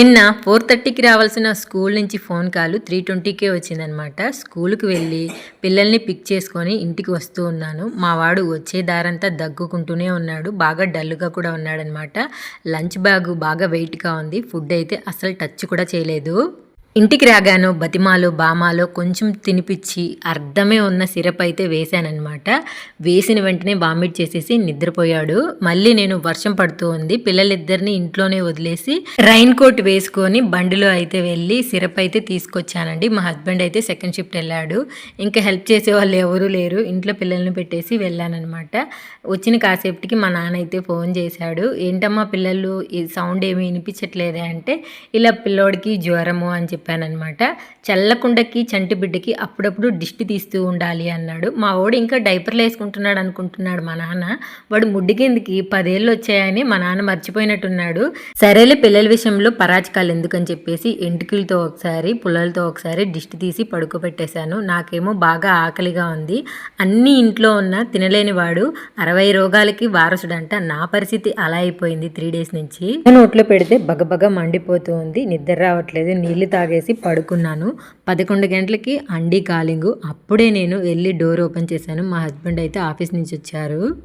నిన్న ఫోర్ థర్టీకి రావాల్సిన స్కూల్ నుంచి ఫోన్ కాల్ త్రీ ట్వంటీకే వచ్చిందనమాట. స్కూల్కి వెళ్ళి పిల్లల్ని పిక్ చేసుకొని ఇంటికి వస్తూ ఉన్నాను. మా వాడు వచ్చే దారంతా దగ్గుకుంటూనే ఉన్నాడు. బాగా డల్గా కూడా ఉన్నాడనమాట. లంచ్ బ్యాగ్ బాగా వెయిట్గా ఉంది. ఫుడ్ అయితే అసలు టచ్ కూడా చేయలేదు. ఇంటికి రాగాను బతిమాలో బామాలో కొంచెం తినిపించి అర్థమే ఉన్న సిరప్ అయితే వేశానన్నమాట. వేసిన వెంటనే వామిట్ చేసేసి నిద్రపోయాడు. మళ్ళీ నేను వర్షం పడుతూ ఉంది. పిల్లలిద్దరిని ఇంట్లోనే వదిలేసి రైన్ కోట్ వేసుకొని బండిలో అయితే వెళ్ళి సిరప్ అయితే తీసుకొచ్చానండి. మా హస్బెండ్ అయితే సెకండ్ షిఫ్ట్ వెళ్ళాడు. ఇంకా హెల్ప్ చేసే వాళ్ళు ఎవరూ లేరు. ఇంట్లో పిల్లల్ని పెట్టేసి వెళ్ళానన్నమాట. వచ్చిన కాసేపటికి మా నాన్న అయితే ఫోన్ చేశాడు. ఏంటమ్మా పిల్లలు ఈ సౌండ్ ఏమీ వినిపించట్లేదే? అంటే ఇలా పిల్లోడికి జ్వరము అని చెప్పానమాట చల్లకుండకి చంటి బిడ్డకి అప్పుడప్పుడు దిష్టి తీస్తూ ఉండాలి అన్నాడు. మా వాడు ఇంకా డైపర్లు వేసుకుంటున్నాడు అనుకుంటున్నాడు మా నాన్న. వాడు ముడ్డి కిందకి పదేళ్ళు వచ్చాయని మా నాన్న మర్చిపోయినట్టున్నాడు. సరేలే పిల్లల విషయంలో పరాచకాలు ఎందుకని చెప్పేసి ఎంటుకలతో ఒకసారి పుల్లలతో ఒకసారి దిష్టి తీసి పడుకోబెట్టేశాను. నాకేమో బాగా ఆకలిగా ఉంది. అన్ని ఇంట్లో ఉన్న తినలేని వాడు అరవై రోగాలకి వారసుడంట. నా పరిస్థితి అలా అయిపోయింది త్రీ డేస్ నుంచి. నోట్లో పెడితే బగబగ మండిపోతూ ఉంది. నిద్ర రావట్లేదు. నీళ్ళు తాగేసి పడుకున్నాను. పదకొండు గంటలకి అండి కాలింగు. అప్పుడే నేను వెళ్ళి డోర్ ఓపెన్ చేశాను. మా హస్బెండ్ అయితే ఆఫీస్ నుంచి వచ్చారు.